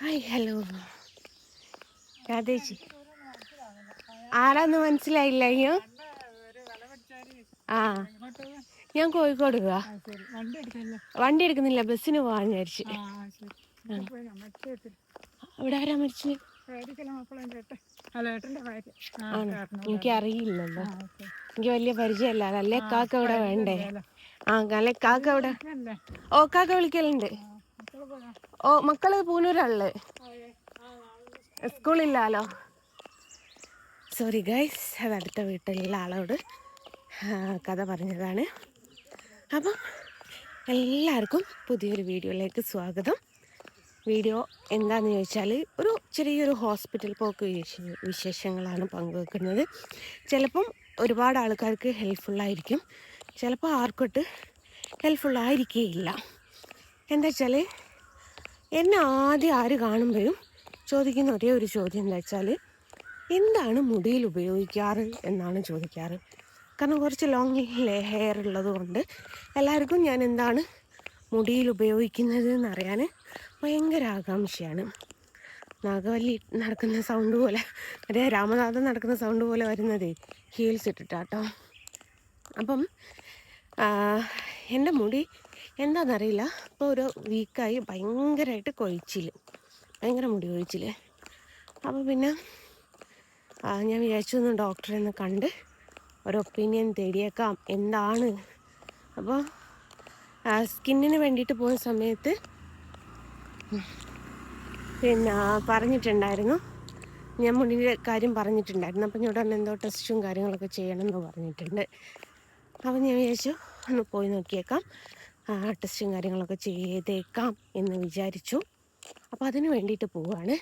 Hi hello. രാധേച്ചി. ആരാന്ന് മനസ്സിലായില്ല അയ്യോ? ആ ഞാൻ കോഴിക്കോട് പോവാ. വണ്ടി എടുക്കുന്നില്ല ബസ്സിന് പോവാൻ വിചാരിച്ച്. അവിടെ ആരാ മരിച്ചു? മേടിക്കല മക്കളെ ഏട്ടൻ. അല്ല ഏട്ടന്റെ ഭാര്യ. ആ ആണോ. ചേട്ടനോട്. എനിക്ക് അറിയില്ലല്ലോ. എനിക്ക് വലിയ പരിചയമല്ല. അല്ലേ കാക്ക അവിടെ വേണ്ടേ? ആ അല്ലെ കാക്ക അവിടെ? ഓ കാക്ക വിളിക്കലുണ്ട്? ഓ മക്കൾ പൂനൂരാണല്ലേ സ്കൂളില്ലാലോ? സോറി ഗൈസ് അത് അടുത്ത വീട്ടിലുള്ള ആളോട് കഥ പറഞ്ഞതാണ്. അപ്പം എല്ലാവർക്കും പുതിയൊരു വീഡിയോയിലേക്ക് സ്വാഗതം. വീഡിയോ എന്താണെന്ന് ചോദിച്ചാൽ ഒരു ചെറിയൊരു ഹോസ്പിറ്റൽ പോക്ക് വിശേഷങ്ങളാണ് പങ്കുവെക്കുന്നത്. ചിലപ്പം ഒരുപാട് ആൾക്കാർക്ക് ഹെൽപ്ഫുള്ളായിരിക്കും. ചിലപ്പോൾ ആർക്കൊട്ട് ഹെൽപ്ഫുള്ളായിരിക്കുകയില്ല എന്താ വെച്ചാൽ എന്നെ ആദ്യം ആര് കാണുമ്പോഴും ചോദിക്കുന്ന ഒരേ ഒരു ചോദ്യം എന്താ വെച്ചാൽ എന്താണ് മുടിയിൽ ഉപയോഗിക്കാറ് എന്നാണ് ചോദിക്കാറ്. കാരണം കുറച്ച് ലോങ് ഹെയർ ഉള്ളത് കൊണ്ട് എല്ലാവർക്കും ഞാൻ എന്താണ് മുടിയിൽ ഉപയോഗിക്കുന്നത് എന്നറിയാൻ ഭയങ്കര ആകാംക്ഷയാണ്. നാഗവല്ലി നടക്കുന്ന സൗണ്ട് പോലെ അതേ രാമനാഥൻ നടക്കുന്ന സൗണ്ട് പോലെ വരുന്നതേ ഹീൽസ് ഇട്ടിട്ടാട്ടോ. അപ്പം എന്റെ മുടി എന്താണെന്നറിയില്ല ഇപ്പോൾ ഒരു വീക്കായി ഭയങ്കരമായിട്ട് കൊഴിച്ചിൽ ഭയങ്കര മുടി കൊഴിച്ചിൽ അപ്പോൾ പിന്നെ ഞാൻ വിചാരിച്ചു ഒന്ന് ഡോക്ടറെ ഒന്ന് കണ്ട് ഒരു ഒപ്പീനിയൻ തേടിയേക്കാം. എന്താണ്? അപ്പോൾ സ്കിന്നിന് വേണ്ടിയിട്ട് പോയ സമയത്ത് പിന്നെ പറഞ്ഞിട്ടുണ്ടായിരുന്നു. ഞാൻ മുടിന്റെ കാര്യം പറഞ്ഞിട്ടുണ്ടായിരുന്നു. അപ്പം ഞാൻ ഉടനെ എന്തോ ടെസ്റ്റും കാര്യങ്ങളൊക്കെ ചെയ്യണമെന്ന് പറഞ്ഞിട്ടുണ്ട്. അപ്പം ഞാൻ വിചാരിച്ചു ഒന്ന് പോയി നോക്കിയേക്കാം. ടെസ്റ്റും കാര്യങ്ങളൊക്കെ ചെയ്തേക്കാം എന്ന് വിചാരിച്ചു. അപ്പോൾ അതിന് വേണ്ടിയിട്ട് പോവുകയാണ്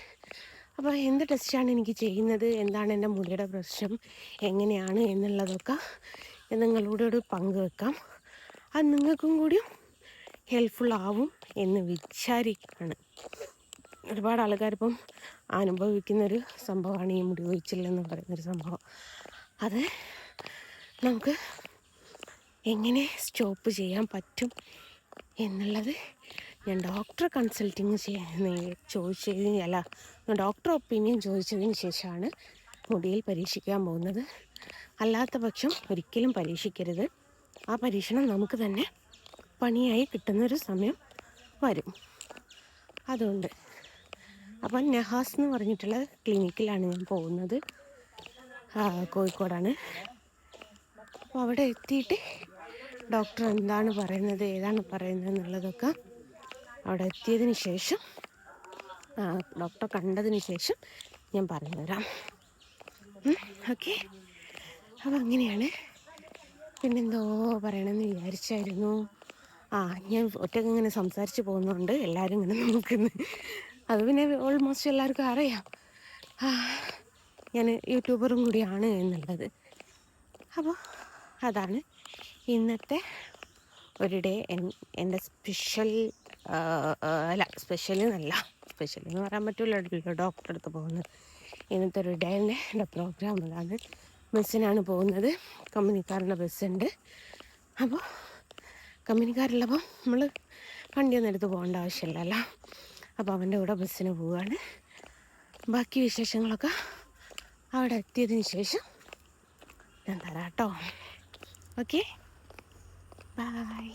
അപ്പോൾ എന്ത് ടെസ്റ്റാണ് എനിക്ക് ചെയ്യുന്നത്? എന്താണ് എന്റെ മുടിയുടെ പ്രശ്നം? എങ്ങനെയാണ് എന്നുള്ളതൊക്കെ നിങ്ങളോട് പങ്കുവെക്കാം അത് നിങ്ങൾക്കും കൂടി ഹെൽപ്ഫുൾ ആവും എന്ന് വിചാരിക്കുകയാണ് ഒരുപാട് ആൾക്കാർ ഇപ്പം അനുഭവിക്കുന്നൊരു സംഭവമാണ് ഈ മുടി കൊഴിച്ചിലെന്ന് പറയുന്നൊരു സംഭവം. അത് നമുക്ക് എങ്ങനെ സ്റ്റോപ്പ് ചെയ്യാൻ പറ്റും എന്നുള്ളത് ഞാൻ ഡോക്ടറെ കൺസൾട്ടിങ് ചോദിച്ചതിന് അല്ല ഡോക്ടർ ഒപ്പീനിയൻ ചോദിച്ചതിന് ശേഷമാണ് മുടിയിൽ പരീക്ഷിക്കാൻ പോകുന്നത്. അല്ലാത്ത പക്ഷം ഒരിക്കലും പരീക്ഷിക്കരുത്. ആ പരീക്ഷണം നമുക്ക് തന്നെ പണിയായി കിട്ടുന്നൊരു സമയം വരും. അതുകൊണ്ട് അപ്പം നെഹാസ് എന്ന് പറഞ്ഞിട്ടുള്ള ക്ലിനിക്കിലാണ് ഞാൻ പോകുന്നത്. കോഴിക്കോടാണ്. അപ്പോൾ അവിടെ എത്തിയിട്ട് ഡോക്ടർ എന്താണ് പറയുന്നത് ഏതാണ് പറയുന്നത് എന്നുള്ളതൊക്കെ അവിടെ എത്തിയതിന് ശേഷം ഡോക്ടർ കണ്ടതിന് ശേഷം ഞാൻ പറഞ്ഞു തരാം. ഓക്കെ. അപ്പോൾ അങ്ങനെയാണ്. പിന്നെന്തോ പറയണമെന്ന് വിചാരിച്ചായിരുന്നു. ആ ഞാൻ ഒറ്റയ്ക്ക് ഇങ്ങനെ സംസാരിച്ച് പോകുന്നുണ്ട്. എല്ലാവരും ഇങ്ങനെ നോക്കുന്നു. അത് പിന്നെ ഓൾമോസ്റ്റ് എല്ലാവർക്കും അറിയാം. ഞാൻ യൂട്യൂബറും കൂടിയാണ് എന്നുള്ളത്. അപ്പോൾ അതാണ് ഇന്നത്തെ ഒരു ഡേ എന്റെ സ്പെഷ്യൽ അല്ല സ്പെഷ്യൽ എന്നല്ല. സ്പെഷ്യൽ എന്ന് പറയാൻ പറ്റില്ല ഡോക്ടറെ അടുത്ത് പോകുന്നത്. ഇന്നത്തെ ഒരു ഡേ എന്റെ പ്രോഗ്രാം അതാണ്. ബസ്സിനാണ് പോകുന്നത്. കമ്പനിക്കാരുടെ ബസ്സുണ്ട്. അപ്പോൾ കമ്പനിക്കാരുള്ളപ്പോൾ നമ്മൾ വണ്ടിയൊന്നും എടുത്ത് പോകേണ്ട ആവശ്യമില്ലല്ലോ അപ്പോൾ അവന്റെ കൂടെ ബസ്സിന് പോവുകയാണ്. ബാക്കി വിശേഷങ്ങളൊക്കെ അവിടെ എത്തിയതിന് ശേഷം ഞാൻ തരാം കേട്ടോ. ഓക്കെ? ബൈ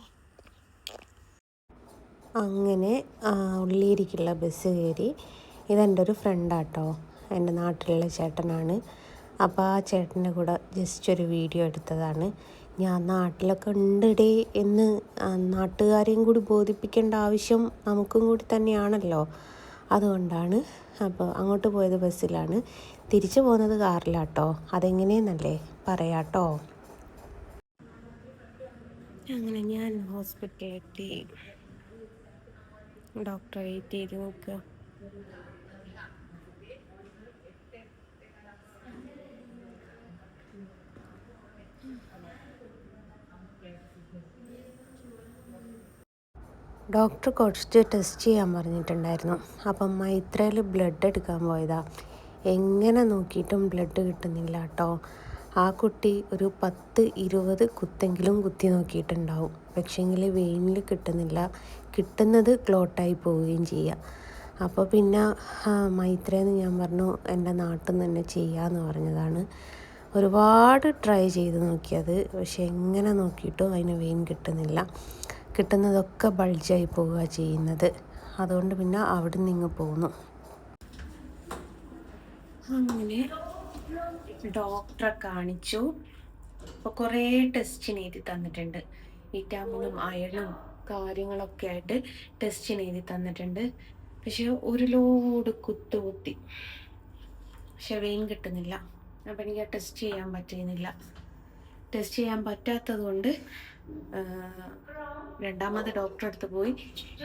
അങ്ങനെ ഉള്ളിയിരിക്കുള്ള ബസ് കയറി. ഇതെന്റെ ഒരു ഫ്രണ്ടാട്ടോ എന്റെ നാട്ടിലുള്ള ചേട്ടനാണ്. അപ്പോൾ ആ ചേട്ടന്റെ കൂടെ ജസ്റ്റ് ഒരു വീഡിയോ എടുത്തതാണ്. ഞാൻ നാട്ടിലൊക്കെ ഉണ്ടടേ എന്ന് നാട്ടുകാരെയും കൂടി ബോധിപ്പിക്കേണ്ട ആവശ്യം നമുക്കും കൂടി തന്നെയാണല്ലോ. അതുകൊണ്ടാണ് അപ്പോൾ അങ്ങോട്ട് പോയത് ബസ്സിലാണ് തിരിച്ചു പോകുന്നത് കാറിലാട്ടോ അതെങ്ങനെയെന്നല്ലേ പറയാട്ടോ. അങ്ങനെ ഞാൻ ഹോസ്പിറ്റലിലെത്തി. ഡോക്ടറെ വെയിറ്റ് ചെയ്ത് നോക്കുക. ഡോക്ടർ കുറച്ച് ടെസ്റ്റ് ചെയ്യാൻ പറഞ്ഞിട്ടുണ്ടായിരുന്നു. അപ്പം മൈത്രയിൽ ബ്ലഡ് എടുക്കാൻ പോയതാ. എങ്ങനെ നോക്കിയിട്ടും ബ്ലഡ് കിട്ടുന്നില്ല കേട്ടോ. ആ കുട്ടി ഒരു പത്ത് ഇരുപത് കുത്തെങ്കിലും കുത്തി നോക്കിയിട്ടുണ്ടാവും. പക്ഷേങ്കിൽ വെയിനിൽ കിട്ടുന്നില്ല. കിട്ടുന്നത് ക്ലോട്ടായി പോവുകയും ചെയ്യുക അപ്പോൾ പിന്നെ മൈത്ര മൈത്രേന്ന് ഞാൻ പറഞ്ഞു എന്റെ നാട്ടിൽ നിന്ന് തന്നെ ചെയ്യാമെന്ന് പറഞ്ഞതാണ്. ഒരുപാട് ട്രൈ ചെയ്ത് നോക്കിയത്. പക്ഷെ എങ്ങനെ നോക്കിയിട്ടും അതിന് വെയിൻ കിട്ടുന്നില്ല. കിട്ടുന്നതൊക്കെ ബൾജായി പോവുക ചെയ്യുന്നത്. അതുകൊണ്ട് പിന്നെ അവിടെ നിന്ന് ഇങ്ങ് പോന്നു. അങ്ങനെ ഡോക്ടറെ കാണിച്ചു. അപ്പോൾ കുറേ ടെസ്റ്റിന് എഴുതി തന്നിട്ടുണ്ട്. വിറ്റാമിനും അയണും കാര്യങ്ങളൊക്കെ ആയിട്ട് ടെസ്റ്റിന് എഴുതി തന്നിട്ടുണ്ട്. പക്ഷെ ഒരു ലോഡ് കുത്തുകുത്തി. പക്ഷെ വെയിൻ കിട്ടുന്നില്ല. അപ്പം എനിക്ക് ടെസ്റ്റ് ചെയ്യാൻ പറ്റുന്നില്ല. ടെസ്റ്റ് ചെയ്യാൻ പറ്റാത്തത് കൊണ്ട് രണ്ടാമത് ഡോക്ടറെ അടുത്ത് പോയി.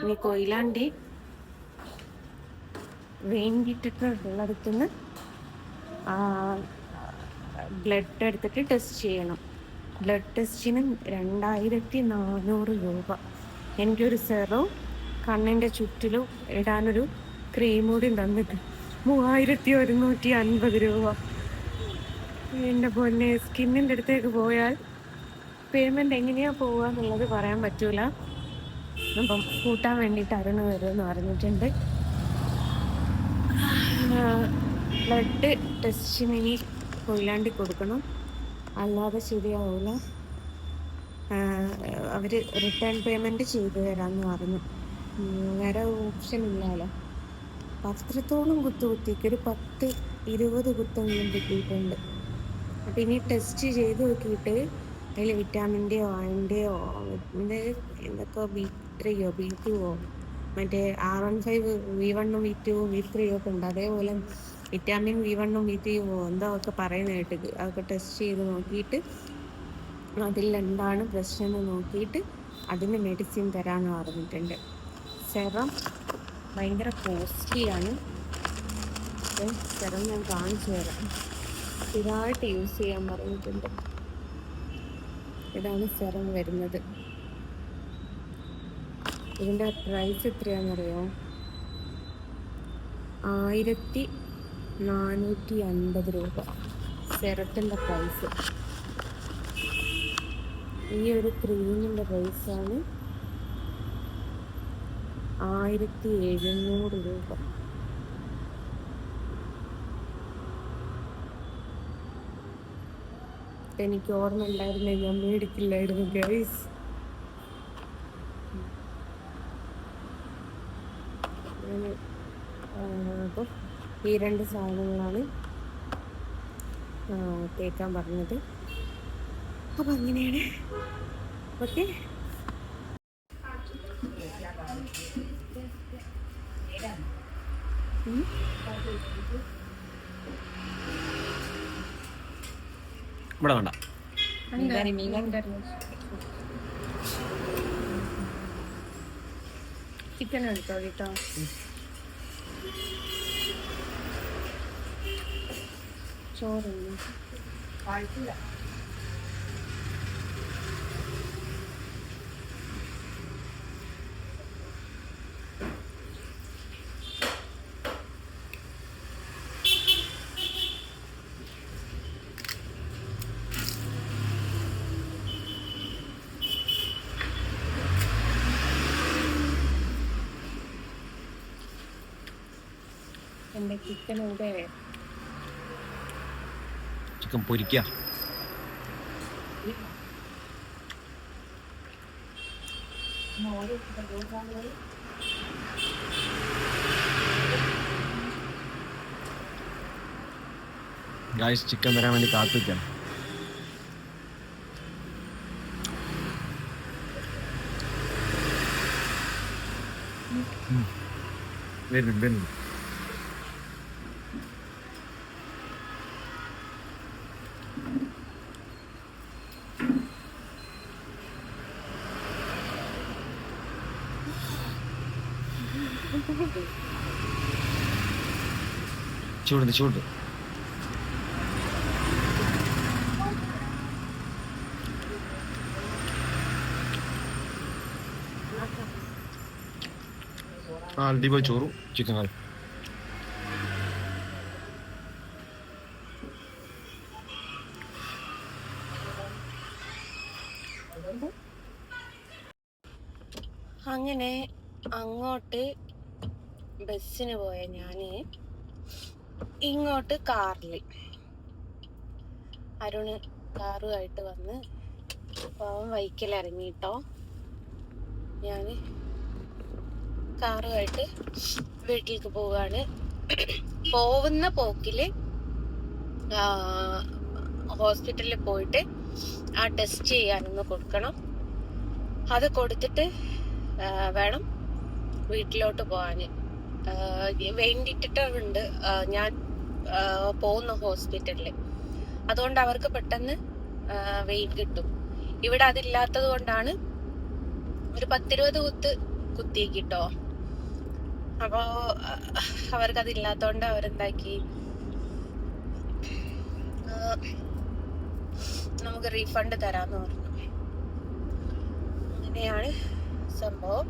ഇനി കൊയിലാണ്ടി വെയിൻ കിട്ടിട്ടുള്ള ഉള്ളിടത്തുനിന്ന് ബ്ലഡ് എടുത്തിട്ട് ടെസ്റ്റ് ചെയ്യണം. ബ്ലഡ് ടെസ്റ്റിന് രണ്ടായിരത്തി നാനൂറ് രൂപ. എനിക്കൊരു സെറവും കണ്ണിന്റെ ചുറ്റിലും ഇടാനൊരു ക്രീം കൂടി തന്നിട്ട് മൂവായിരത്തി ഒരുന്നൂറ്റി അൻപത് രൂപ. എന്റെ പൊന്നെ സ്കിന്നിന്റെ അടുത്തേക്ക് പോയാൽ പേയ്മെന്റ് എങ്ങനെയാണ് പോവുക എന്നുള്ളത് പറയാൻ പറ്റൂല. അപ്പം കൂട്ടാൻ വേണ്ടിയിട്ട് അരുണ് വരുമെന്ന് പറഞ്ഞിട്ടുണ്ട്. ബ്ലഡ് ടെസ്റ്റിന് ഇനി കൊയിലാണ്ടി കൊടുക്കണം. അല്ലാതെ ശരിയാവില്ല അവർ റിട്ടേൺ പേയ്മെന്റ് ചെയ്തു തരാമെന്ന് പറഞ്ഞു. വേറെ ഓപ്ഷൻ ഇല്ലല്ലോ പത്രത്തോളം കുത്തു കുത്തിക്ക് ഒരു പത്ത് ഇരുപത് കുത്തെങ്കിലും കിട്ടിയിട്ടുണ്ട്. അപ്പം ഇനി ടെസ്റ്റ് ചെയ്ത് നോക്കിയിട്ട് അതിൽ വിറ്റാമിന്റെയോ അതിന്റെയോ ഇത് എന്തൊക്കെ ബി ത്രീയോ ബി ടുവോ മറ്റേ ആർ വൺ ഫൈവ് വി വണ്ണും വി ടുവും വി ത്രീയോ ഒക്കെ ഉണ്ട്. അതേപോലെ വിറ്റാമിൻ വി വണ്ണും വി ത്രീയും എന്തോ ഒക്കെ പറയുന്ന കേട്ടത് അതൊക്കെ ടെസ്റ്റ് ചെയ്ത് നോക്കിയിട്ട് അതിൽ എന്താണ് പ്രശ്നം എന്ന് നോക്കിയിട്ട് അതിന് മെഡിസിൻ തരാമെന്ന് പറഞ്ഞിട്ടുണ്ട്. സെറം ഭയങ്കര കോസ്റ്റ്ലിയാണ് സെറം ഞാൻ കാണിച്ചു തരാം. സ്ഥിരമായിട്ട് യൂസ് ചെയ്യാൻ പറഞ്ഞിട്ടുണ്ട്. ഇതാണ് സെറം വരുന്നത്. ഇതിന്റെ പ്രൈസ് എത്രയാണെന്നറിയോ? ആയിരത്തി നാനൂറ്റി അൻപത് രൂപ. സെറത്തിന്റെ പ്രൈസ് ഈ ഒരു ക്രീമിന്റെ പ്രൈസാണ് ആയിരത്തി എഴുന്നൂറ് രൂപ. എനിക്ക് ഓർമ്മ ഉണ്ടായിരുന്നെ ഞാൻ മേടിക്കില്ലായിരുന്നു ഗൈസ് അപ്പോൾ ഈ രണ്ട് സാധനങ്ങളാണ് കേൾക്കാൻ തേക്കാൻ പറഞ്ഞത്. അപ്പം അങ്ങനെയാണ്. ഓക്കെ? ഇവിടെ വേണ്ട. ചിക്കൻ എടുത്തോ കേട്ടോ ചോറുണ്ട്. എന്റെ ചിക്കൻ ഇവിടെ ചിക്കൻ പൊരിക്കുക ഗായ്സ് ചിക്കൻ വരാൻ വേണ്ടി കാത്തിരിക്കാം. വരുന്നു വരുന്നുണ്ട് ചൂടുണ്ട് ചൂട് ആ അടിപൊളി ചോറും ചിക്കൻ കറി. അങ്ങനെ അങ്ങോട്ട് ബസ്സിന് പോയ ഞാൻ ഇങ്ങോട്ട് കാറിൽ. അരുണ് കാറുമായിട്ട് വന്ന് അവൻ വൈക്കൽ ഇറങ്ങിട്ടോ ഞാൻ കാറുമായിട്ട് വീട്ടിലേക്ക് പോവുകയാണ്. പോവുന്ന പോക്കിൽ ഹോസ്പിറ്റലിൽ പോയിട്ട് ആ ടെസ്റ്റ് ചെയ്യാനൊന്ന് കൊടുക്കണം. അത് കൊടുത്തിട്ട് വേണം വീട്ടിലോട്ട് പോകാൻ ഉണ്ട് ഞാൻ പോകുന്ന ഹോസ്പിറ്റലിൽ അതുകൊണ്ട് അവർക്ക് പെട്ടെന്ന് വെയിറ്റ് കിട്ടും. ഇവിടെ അതില്ലാത്തത് കൊണ്ടാണ് ഒരു പത്തിരുപത് കുത്ത് കുത്തിയേക്കിട്ടോ അപ്പോ അവർക്ക് അതില്ലാത്തോണ്ട് അവരെന്താക്കി? നമുക്ക് റീഫണ്ട് തരാന്ന് പറഞ്ഞു. അങ്ങനെയാണ് സംഭവം.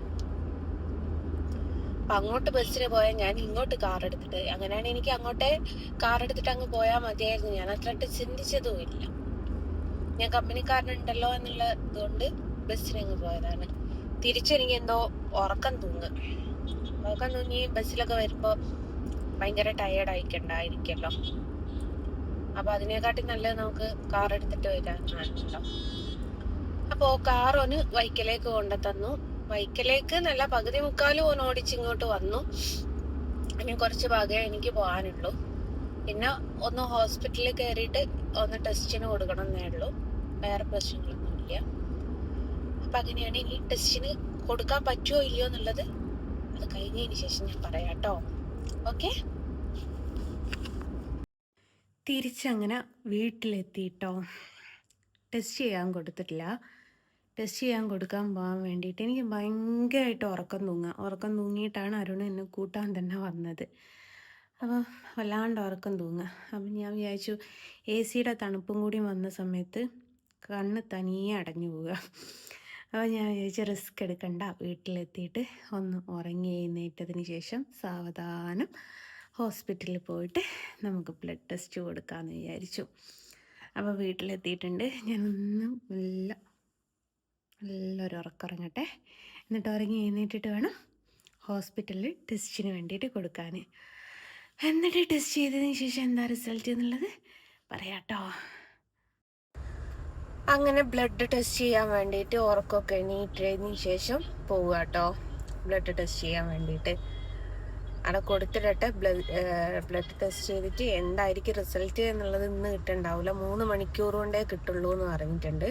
അപ്പൊ അങ്ങോട്ട് ബസ്സിന് പോയാൽ ഞാൻ ഇങ്ങോട്ട് കാർ എടുത്തിട്ട് അങ്ങനെയാണ് എനിക്ക് അങ്ങോട്ടേ കാർ എടുത്തിട്ട് അങ്ങ് പോയാൽ മതിയായിരുന്നു. ഞാൻ അത്രട്ട് ചിന്തിച്ചതും ഇല്ല. ഞാൻ കമ്പനിക്കാരനുണ്ടല്ലോ എന്നുള്ള ഇതുകൊണ്ട് ബസ്സിന് അങ്ങ് പോയതാണ്. തിരിച്ചെനിക്ക് എന്തോ ഉറക്കം തൂങ്ങും. ഉറക്കം തൂങ്ങി ബസ്സിലൊക്കെ വരുമ്പോ ഭയങ്കര ടയേർഡ് ആയിക്കണ്ടായിരിക്കല്ലോ അപ്പൊ അതിനെക്കാട്ടി നല്ലത് നമുക്ക് കാർ എടുത്തിട്ട് വരാനാണല്ലോ. അപ്പോ കാർ ഒന്ന് വൈക്കലേക്ക് കൊണ്ടുതന്നു വൈക്കലേക്ക് നല്ല പകുതി മുക്കാലും ഓടിച്ച് ഇങ്ങോട്ട് വന്നു. ഇനി കുറച്ച് ഭാഗമേ എനിക്ക് പോകാനുള്ളൂ. പിന്നെ ഒന്ന് ഹോസ്പിറ്റലിൽ കയറിയിട്ട് ഒന്ന് ടെസ്റ്റിന് കൊടുക്കണം എന്നേ ഉള്ളൂ. വേറെ പ്രശ്നങ്ങളൊന്നും ഇല്ല അപ്പൊ അങ്ങനെയാണ് ഇനി ടെസ്റ്റിന് കൊടുക്കാൻ പറ്റുമോ ഇല്ലയോ എന്നുള്ളത് അത് കഴിഞ്ഞതിന് ശേഷം ഞാൻ പറയാം കേട്ടോ ഓക്കെ? തിരിച്ചങ്ങനെ വീട്ടിലെത്തിയിട്ടോ? ടെസ്റ്റ് ചെയ്യാൻ കൊടുത്തിട്ടില്ല. ടെസ്റ്റ് ചെയ്യാൻ കൊടുക്കാൻ പോകാൻ വേണ്ടിയിട്ട് എനിക്ക് ഭയങ്കരമായിട്ട് ഉറക്കം തൂങ്ങുക. ഉറക്കം തൂങ്ങിയിട്ടാണ് അരുൺ എന്നെ കൂട്ടാൻ തന്നെ വന്നത്. അപ്പോൾ വല്ലാണ്ട് ഉറക്കം തൂങ്ങുക. അപ്പം ഞാൻ വിചാരിച്ചു എ സിയുടെ തണുപ്പും കൂടി വന്ന സമയത്ത് കണ്ണ് തനിയെ അടഞ്ഞു പോവുക. അപ്പോൾ ഞാൻ വിചാരിച്ചു റിസ്ക് എടുക്കണ്ട. വീട്ടിലെത്തിയിട്ട് ഒന്ന് ഉറങ്ങി എഴുന്നേറ്റതിന് ശേഷം സാവധാനം ഹോസ്പിറ്റലിൽ പോയിട്ട് നമുക്ക് ബ്ലഡ് ടെസ്റ്റ് കൊടുക്കാമെന്ന് വിചാരിച്ചു. അപ്പോൾ വീട്ടിലെത്തിയിട്ടുണ്ട്. ഞാനൊന്നും നല്ല നല്ലൊരു ഉറക്കറങ്ങട്ടെ. എന്നിട്ട് ഉറങ്ങി എഴുന്നേറ്റിട്ട് വേണം ഹോസ്പിറ്റലിൽ ടെസ്റ്റിന് വേണ്ടിയിട്ട് കൊടുക്കാൻ എന്നിട്ട് ടെസ്റ്റ് ചെയ്തതിന് ശേഷം എന്താ റിസൾട്ട് എന്നുള്ളത് പറയാട്ടോ. അങ്ങനെ ബ്ലഡ് ടെസ്റ്റ് ചെയ്യാൻ വേണ്ടിയിട്ട് ഉറക്കമൊക്കെ എണീറ്റതിന് ശേഷം പോവുക കേട്ടോ ബ്ലഡ് ടെസ്റ്റ് ചെയ്യാൻ വേണ്ടിയിട്ട്. അവിടെ കൊടുത്തിടട്ടെ ബ്ലഡ് ബ്ലഡ് ടെസ്റ്റ് ചെയ്തിട്ട് എന്തായിരിക്കും റിസൾട്ട് എന്നുള്ളത് ഇന്ന് കിട്ടണ്ടാവില്ല. മൂന്ന് മണിക്കൂർ കൊണ്ടേ കിട്ടുള്ളൂ എന്ന് പറഞ്ഞിട്ടുണ്ട്.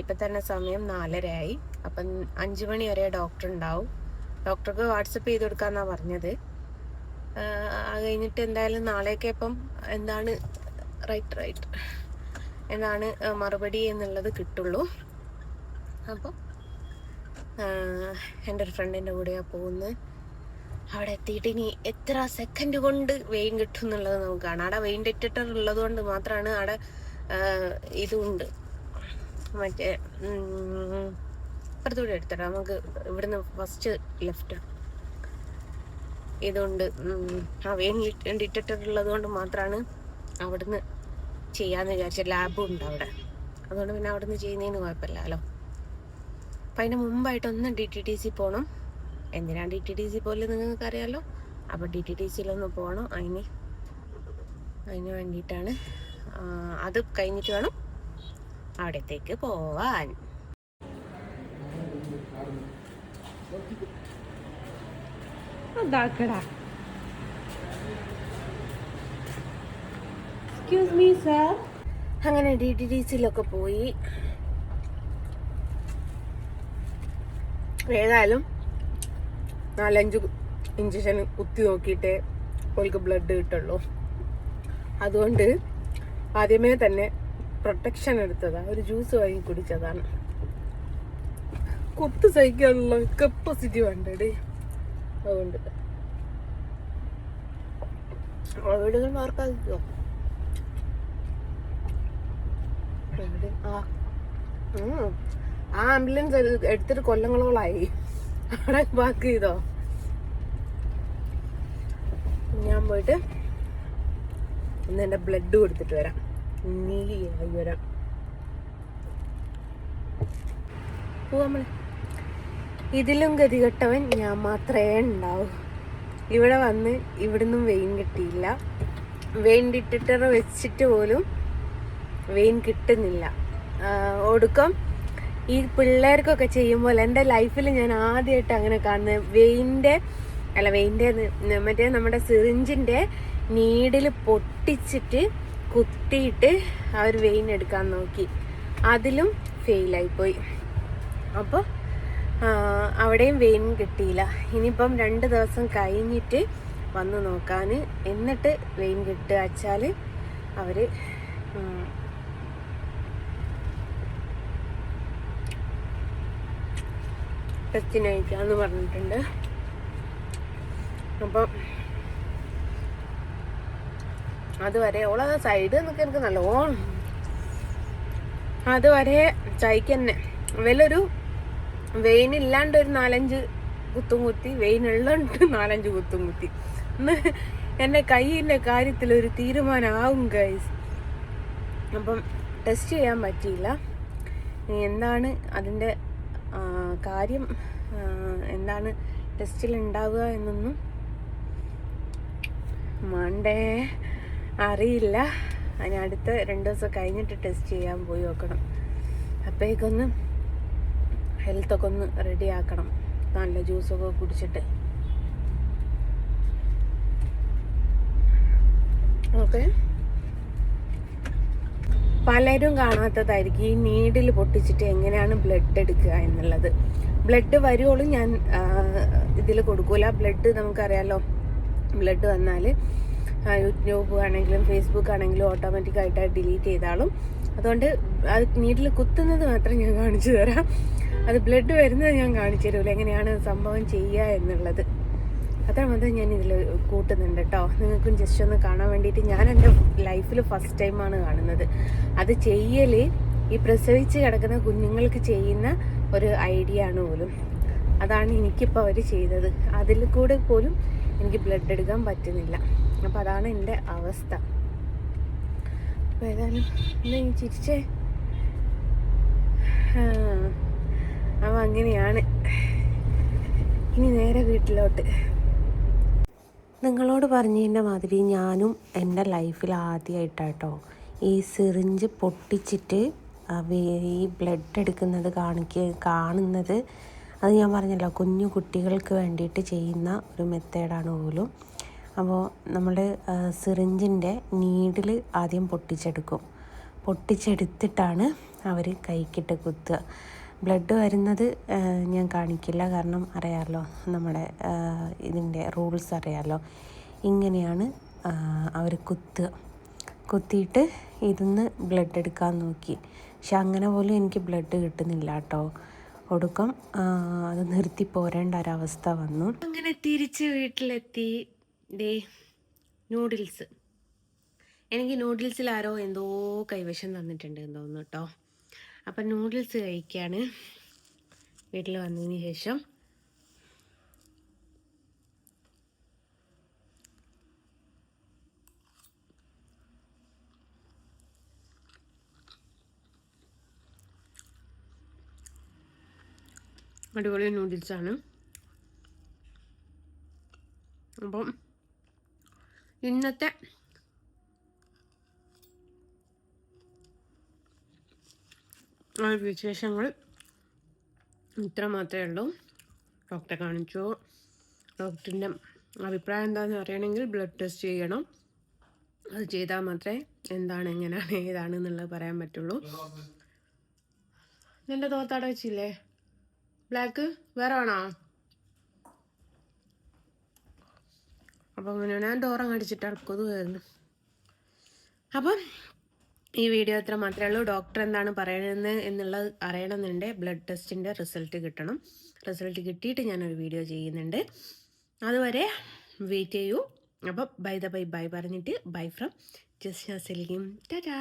ഇപ്പം തന്നെ സമയം നാലരയായി. അപ്പൊ അഞ്ചു മണി വരെ ഡോക്ടർ ഉണ്ടാവും ഡോക്ടർക്ക് വാട്സപ്പ് ചെയ്ത് കൊടുക്കാന്നാണ് പറഞ്ഞത് അത് കഴിഞ്ഞിട്ട് എന്തായാലും നാളെയൊക്കെ ഇപ്പം എന്താണ് റൈറ്റ് റൈറ്റ്. എന്താണ് മറുപടി എന്നുള്ളത് കിട്ടുള്ളൂ. അപ്പോൾ എന്റെ ഒരു ഫ്രണ്ടിന്റെ കൂടെയാണ് പോകുന്നത്. അവിടെ എത്തിയിട്ട് ഇനി എത്ര സെക്കൻഡ് കൊണ്ട് വെയിൻ കിട്ടും എന്നുള്ളത് നമുക്ക് കാണാം. അവിടെ വെയിൻ ഡിറ്റക്ടർ ഉള്ളത് കൊണ്ട് മാത്രമാണ് അവിടെ ഇതുണ്ട്. മറ്റേ അപ്പുറത്തൂടെ എടുത്തരാം നമുക്ക് ഇവിടുന്ന് ഫസ്റ്റ് ലെഫ്റ്റ് ഇതുകൊണ്ട് ഡിറ്റക്ടർ ഉള്ളത് കൊണ്ട് മാത്രമാണ് അവിടുന്ന് ചെയ്യാന്ന് വിചാരിച്ച ലാബും ഉണ്ട് അവിടെ. അതുകൊണ്ട് പിന്നെ അവിടുന്ന് ചെയ്യുന്നതിന് കുഴപ്പമില്ലല്ലോ. അപ്പം അതിന് മുമ്പായിട്ടൊന്ന് ഡി ടി ടി സി പോകണം എന്തിനാണ് ഡി ടി ടി സി പോലെ നിങ്ങൾക്ക് അറിയാലോ അപ്പോൾ ഡി ടി ടി സിയിലൊന്ന് പോകണം അതിന് അതിന് വേണ്ടിയിട്ടാണ് അത് കഴിഞ്ഞിട്ട് വേണം. അവിടത്തേക്ക് പോവാൻ. അതാക്കടാ. എക്സ്ക്യൂസ് മീ സർ അങ്ങനെ ഡി ടി ഡി സിയിലൊക്കെ പോയി. ഏതായാലും നാലഞ്ച് ഇഞ്ചക്ഷൻ കുത്തി നോക്കിയിട്ടേ ഓൾക്ക് ബ്ലഡ് കിട്ടുള്ളൂ. അതുകൊണ്ട് ആദ്യമേ തന്നെ പ്രൊട്ടക്ഷൻ എടുത്തതാണ് ഒരു ജ്യൂസ് വാങ്ങി കുടിച്ചതാണ്. കുത്ത് സഹിക്കാനുള്ള കപ്പാസിറ്റി വേണ്ടേ അതുകൊണ്ട്. വീടുകൾ. ആ. ആംബുലൻസ് എടുത്തിട്ട് കൊല്ലങ്ങളോളായി. അവിടെ പാക്ക് ചെയ്തോ. ഞാൻ പോയിട്ട് ഇന്ന് എന്റെ ബ്ലഡ് കൊടുത്തിട്ട് വരാം. നീലിയായി വരാം. പോവാ നമ്മൾ ഇതിലും ഗതികെട്ടവൻ ഞാൻ മാത്രമേ ഉണ്ടാവൂ. ഇവിടെ വന്ന് ഇവിടുന്നും വെയിൻ കിട്ടിയില്ല. വെയിൻ വെച്ചിട്ട് പോലും വെയിൻ കിട്ടുന്നില്ല. ഒടുക്കം ഈ പിള്ളേർക്കൊക്കെ ചെയ്യുമ്പോൾ എന്റെ ലൈഫിൽ ഞാൻ ആദ്യമായിട്ട് അങ്ങനെ കാണുന്നത് വെയിന്റെ അല്ല വെയിന്റെ മറ്റേ നമ്മുടെ സിറിഞ്ചിന്റെ നീഡിൽ പൊട്ടിച്ചിട്ട് കുത്തിയിട്ട് അവർ വെയിൻ എടുക്കാൻ നോക്കി. അതിലും ഫെയിലായിപ്പോയി അപ്പോൾ അവിടെയും വെയിൻ കിട്ടിയില്ല. ഇനിയിപ്പം രണ്ട് ദിവസം കഴിഞ്ഞിട്ട് വന്ന് നോക്കാൻ എന്നിട്ട് വെയിൻ കിട്ടുക വെച്ചാൽ അവർ ടെസ്റ്റിന് പറഞ്ഞിട്ടുണ്ട്. അപ്പം അതുവരെ ഓളെ സൈഡ് എന്നൊക്കെ എനിക്ക് നല്ലോണം അതുവരെ ചൈക്കന്നെ വലിയൊരു വെയിൻ ഇല്ലാണ്ട് ഒരു നാലഞ്ച് കുത്തും കുത്തി വെയിൻ ഉള്ളതുകൊണ്ട് നാലഞ്ച് കുത്തും കുത്തി. ഇന്ന് കൈയിന്റെ കാര്യത്തിൽ ഒരു തീരുമാനമാവും ഗൈസ് അപ്പം ടെസ്റ്റ് ചെയ്യാൻ പറ്റിയില്ല. എന്താണ് അതിന്റെ കാര്യം? എന്താണ് ടെസ്റ്റിൽ ഉണ്ടാവുക എന്നൊന്നും മണ്ടേ. അറിയില്ല. അതിന് അടുത്ത രണ്ട് ദിവസം കഴിഞ്ഞിട്ട് ടെസ്റ്റ് ചെയ്യാൻ പോയി നോക്കണം. അപ്പോഴേക്കൊന്ന് ഹെൽത്തൊക്കെ ഒന്ന് റെഡി ആക്കണം. നല്ല ജ്യൂസൊക്കെ കുടിച്ചിട്ട്. ഓക്കെ. പലരും കാണാത്തതായിരിക്കും ഈ നീഡിൽ പൊട്ടിച്ചിട്ട് എങ്ങനെയാണ് ബ്ലഡ് എടുക്കുക എന്നുള്ളത്. ബ്ലഡ് വരുവോളും ഞാൻ ഇതിൽ കൊടുക്കൂല. ബ്ലഡ് നമുക്കറിയാലോ. ബ്ലഡ് വന്നാൽ യൂട്യൂബ് ആണെങ്കിലും ഫേസ്ബുക്ക് ആണെങ്കിലും ഓട്ടോമാറ്റിക്കായിട്ട് ഡിലീറ്റ് ചെയ്താളും. അതുകൊണ്ട് അത് നീഡിൽ കുത്തുന്നത് മാത്രം ഞാൻ കാണിച്ചു തരാം. അത് ബ്ലഡ് വരുന്നത് ഞാൻ കാണിച്ചു തരൂല. എങ്ങനെയാണ് സംഭവം ചെയ്യുക എന്നുള്ളത്. അത്ര മാത്രം ഞാൻ ഇതിൽ കൂട്ടുന്നുണ്ട് കേട്ടോ. നിങ്ങൾക്കും ജസ്റ്റ് ഒന്ന് കാണാൻ വേണ്ടിയിട്ട് ഞാൻ എന്റെ ലൈഫിൽ ഫസ്റ്റ് ടൈമാണ് കാണുന്നത്. അത് ചെയ്യൽ ഈ പ്രസവിച്ച് കിടക്കുന്ന കുഞ്ഞുങ്ങൾക്ക് ചെയ്യുന്ന ഒരു ഐഡിയ ആണ് പോലും. അതാണ് എനിക്കിപ്പോൾ അവർ ചെയ്തത്. അതിൽ കൂടെ പോലും എനിക്ക് ബ്ലഡ് എടുക്കാൻ പറ്റുന്നില്ല. അപ്പോൾ അതാണ് എന്റെ അവസ്ഥ. അപ്പോൾ ഏതായാലും എന്താ ഈ ചിരിച്ചേ. അപ്പം അങ്ങനെയാണ്. ഇനി നേരെ വീട്ടിലോട്ട്. നിങ്ങളോട് പറഞ്ഞതിന്റെ മാതിരി ഞാനും എന്റെ ലൈഫിൽ ആദ്യമായിട്ടാട്ടോ ഈ സിറിഞ്ച് പൊട്ടിച്ചിട്ട് ഈ ബ്ലഡ് എടുക്കുന്നത് കാണിക്ക കാണുന്നത്. അത് ഞാൻ പറഞ്ഞല്ലോ കുഞ്ഞു കുട്ടികൾക്ക് വേണ്ടിയിട്ട് ചെയ്യുന്ന ഒരു മെത്തേഡാണ് പോലും അപ്പോൾ നമ്മൾ സിറിഞ്ചിന്റെ നീഡിൽ ആദ്യം പൊട്ടിച്ചെടുക്കും. പൊട്ടിച്ചെടുത്തിട്ടാണ് അവർ കൈക്കിട്ട് കുത്തുക. ബ്ലഡ് വരുന്നത് ഞാൻ കാണിക്കില്ല. കാരണം അറിയാമല്ലോ നമ്മുടെ ഇതിന്റെ റൂൾസ് അറിയാമല്ലോ ഇങ്ങനെയാണ് അവർ കുത്തുക. കുത്തിയിട്ട് ഇതിന്ന് ബ്ലഡ് എടുക്കാൻ നോക്കി. പക്ഷെ അങ്ങനെ പോലും എനിക്ക് ബ്ലഡ് കിട്ടുന്നില്ല കേട്ടോ. ഒടുക്കം അത് നിർത്തി പോരേണ്ട ഒരവസ്ഥ വന്നു. അങ്ങനെ തിരിച്ച് വീട്ടിലെത്തി. ദേ നൂഡിൽസ് എനിക്ക് നൂഡിൽസിൽ ആരോ എന്തോ കൈവശം തന്നിട്ടുണ്ട് എന്ന് തോന്നുന്നു കേട്ടോ അപ്പം നൂഡിൽസ് കഴിക്കുകയാണ് വീട്ടിൽ വന്നതിന് ശേഷം. അടിപൊളി നൂഡിൽസാണ് അപ്പം ഇന്നത്തെ ആ വിശേഷങ്ങൾ ഇത്ര മാത്രമേ ഉള്ളൂ. ഡോക്ടറെ കാണിച്ചു. ഡോക്ടറിന്റെ അഭിപ്രായം എന്താണെന്ന് അറിയണമെങ്കിൽ ബ്ലഡ് ടെസ്റ്റ് ചെയ്യണം. അത് ചെയ്താൽ മാത്രമേ എന്താണ് എങ്ങനെയാണ് ഏതാണ് എന്നുള്ളത് പറയാൻ പറ്റുള്ളൂ. നിന്റെ തോത്താട വെച്ചില്ലേ? ബ്ലാക്ക് വേറെ വേണോ അപ്പം അങ്ങനെ ഞാൻ ഡോറം കടിച്ചിട്ട് കൊതുവായിരുന്നു അപ്പം ഈ വീഡിയോ ഇത്ര മാത്രമേ ഉള്ളൂ. ഡോക്ടർ എന്താണ് പറയുന്നത് എന്നുള്ളത് അറിയണമെന്നുണ്ട്. ബ്ലഡ് ടെസ്റ്റിന്റെ റിസൾട്ട് കിട്ടണം. റിസൾട്ട് കിട്ടിയിട്ട് ഞാനൊരു വീഡിയോ ചെയ്യുന്നുണ്ട്. അതുവരെ വെയിറ്റ് ചെയ്യൂ. അപ്പോൾ ബൈ ദ ബൈ ബൈ പറഞ്ഞിട്ട് bye from Jasna Selim tata!